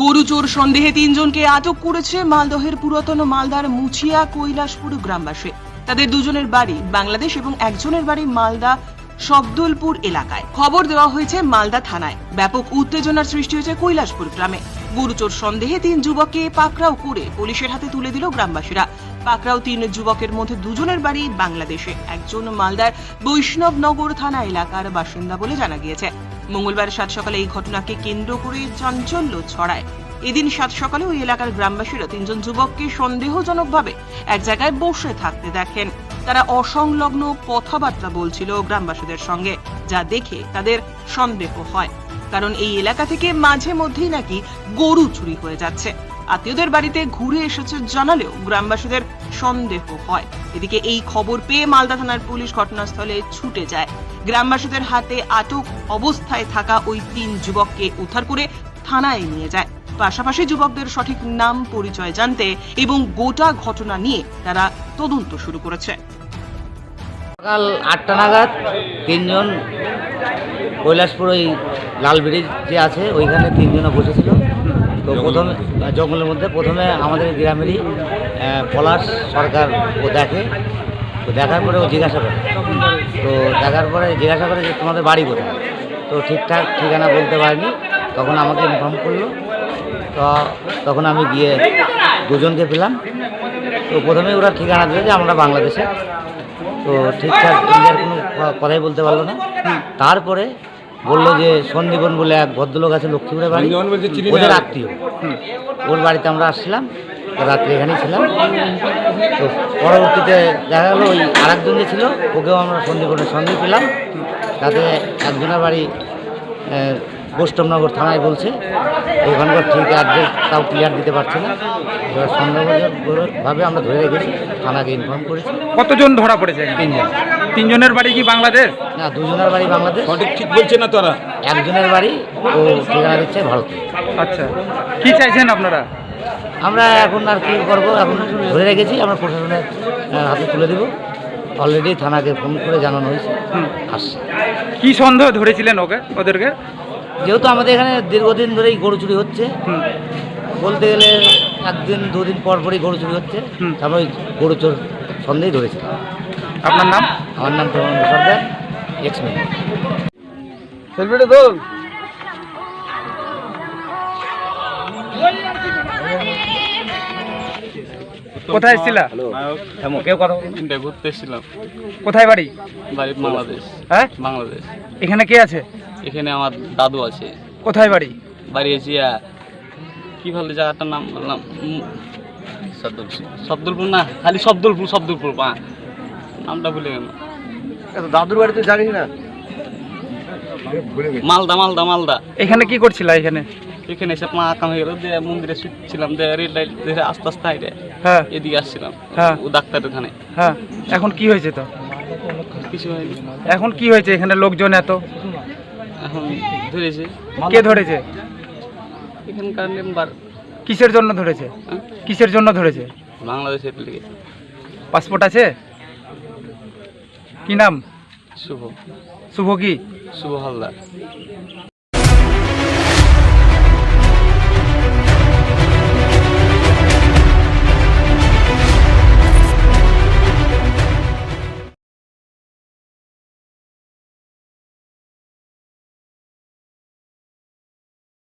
গরু চোর সন্দেহে তিনজনকে আটক করেছে মালদহের পুরাতন মালদার মুচিয়া কৈলাসপুর গ্রামবাসী। তাদের দুজনের বাড়ি বাংলাদেশ এবং একজনের বাড়ি মালদা শব্দলপুর এলাকায়। খবর দেওয়া হয়েছে মালদা থানায়। ব্যাপক উত্তেজনার সৃষ্টি হয়েছে কৈলাসপুর গ্রামে। গুরুচোর সন্দেহে তিন যুবককে পাকড়াও করে পুলিশের হাতে তুলে দিল গ্রামবাসীরা। পাকড়াও তিন যুবকের মধ্যে দুজনের বাড়ি বাংলাদেশে। একজন মালদার বৈষ্ণবনগর থানা এলাকার বাসিন্দা বলে জানা গিয়েছে। মঙ্গলবার সাত সকালে এই ঘটনাকে কেন্দ্র করে চাঞ্চল্য ছড়ায়। এদিন সাত সকালে ওই এলাকার গ্রামবাসীরা তিনজন যুবককে সন্দেহজনকভাবে এক জায়গায় বসে থাকতে দেখেন। তারা অসংলগ্ন কথাবার্তা বলছিল গ্রামবাসীদের সঙ্গে, যা দেখে তাদের সন্দেহ হয়। কারণ এই এলাকা থেকে মাঝে মধ্যেই নাকি গরু চুরি হয়ে যাচ্ছে। আত্মীয়দের বাড়িতে ঘুরে এসেছে জানালেও গ্রামবাসীদের সন্দেহ হয়। এদিকে এই খবর পেয়ে মালদা থানার পুলিশ ঘটনাস্থলে ছুটে যায়। গ্রামবাসীদের হাতে আটক অবস্থায় থাকা ওই তিন যুবককে উদ্ধার করে থানায় নিয়ে যায়। পাশাপাশি যুবকদের সঠিক নাম, পরিচয় জানতে এবং গোটা ঘটনা নিয়ে তারা তদন্ত শুরু করেছে। সকাল আটটা নাগাদ তিনজন কৈলাসপুর ওই লাল ব্রিজ যে আছে, ওইখানে তিনজনে বসেছিল। তো প্রথমে জঙ্গলের মধ্যে প্রথমে আমাদের গ্রামেরই পলাশ সরকার ও দেখে। তো দেখার পরে ও জিজ্ঞাসা করে। তো দেখার পরে জিজ্ঞাসা করে যে তোমাদের বাড়ি কোথায়? তো ঠিকঠাক ঠিকানা বলতে পারিনি। তখন আমাকে ইনফর্ম করল। তো তখন আমি গিয়ে দুজনকে পেলাম। তো প্রথমে ওরা ঠিকানা দিল যে আমরা বাংলাদেশে। তো ঠিকঠাক ইন্ডিয়ার কোনো কথাই বলতে পারল না। তারপরে বলল যে সন্দীপন বলে এক ভদ্রলোক আছে লক্ষ্মীপুরের বাড়ি। ওদের আত্মীয়। ওর বাড়িতে আমরা আসছিলাম রাত্রে এখানেই ছিলাম। তো পরবর্তীতে দেখা গেলো ওই আরেকজন যে ছিল ওকেও আমরা সন্দীপনের সঙ্গে পেলাম। তাতে একজনের বাড়ি বৈষ্ণবনগর থানায় বলছে ওখানকার ঠিক অ্যাড্রেস তাও ক্লিয়ার দিতে পারছে না। এবার সন্দেহভাবে আমরা ধরে রেখেছি থানাকে ইনফর্ম করেছি। কতজন ধরা পড়েছে? তিনজন। তিনজনের বাড়ি কি বাংলাদেশ? না দুজনের বাড়ি বাংলাদেশ। সঠিক ঠিক বলছে না তোরা? একজনের বাড়ি ও ঠিকানা দিচ্ছে ভারতে। আচ্ছা। কি চাইছেন আপনারা? আমরা এখন আর কি করব? এখন ধরে রেখেছি আমরা প্রশাসনের হাতে তুলে দেবো। অলরেডি থানাকে ফোন করে জানানো হয়েছে। আসছে। কি সন্দেহ ধরেছিলেন ওকে ওদেরকে? যেহেতু আমাদের এখানে দীর্ঘদিন ধরেই গরু চুরি হচ্ছে। বলতে গেলে একদিন দুদিন পর পরই গরু চুরি হচ্ছে। তারপর ওই গরু চোর সন্দেহই ধরেছে। আপনার নাম? আমার নাম প্রমানন্দ সর্দার এক্স মেম্বার সেলফিটা তোল কোথায় এসেছিলা কেউ কথা। ইন্ডিয়া ঘুরতে এসেছিলাম কোথায় বাড়ি? বাড়ি বাংলাদেশ। হ্যাঁ? বাংলাদেশ। এখানে কে আছে? এখানে আমার দাদু আছে। কোথায় বাড়ি? বাড়ি এসে কি ভালো জায়গাটার নাম? বললাম উম, শব্দুলপুর না খালি শব্দুলপুর শব্দুলপুর পা নামটা ভুলে গেল দাদুর বাড়িতে জানিস না? মালদা মালদা মালদা। এখানে কি করছিলা এখানে? এখানে এসে পা কাম হয়ে গেল দিয়ে মন্দিরে শুটছিলাম দিয়ে রেড লাইট দেখে আস্তে আস্তে হাইটে হ্যাঁ। এদিকে আসছিলাম হ্যাঁ। ও ডাক্তারের ওখানে। হ্যাঁ। এখন কি হয়েছে তো? কিছু হয়নি। এখন কি হয়েছে এখানে লোকজন এত? এখন ধরেছে। কে ধরেছে? এখানকার মেম্বার কিসের জন্য ধরেছে? কিসের জন্য ধরেছে? বাংলাদেশের লিগে। পাসপোর্ট আছে? কি নাম? শুভ। শুভ কি? শুভ হালদার।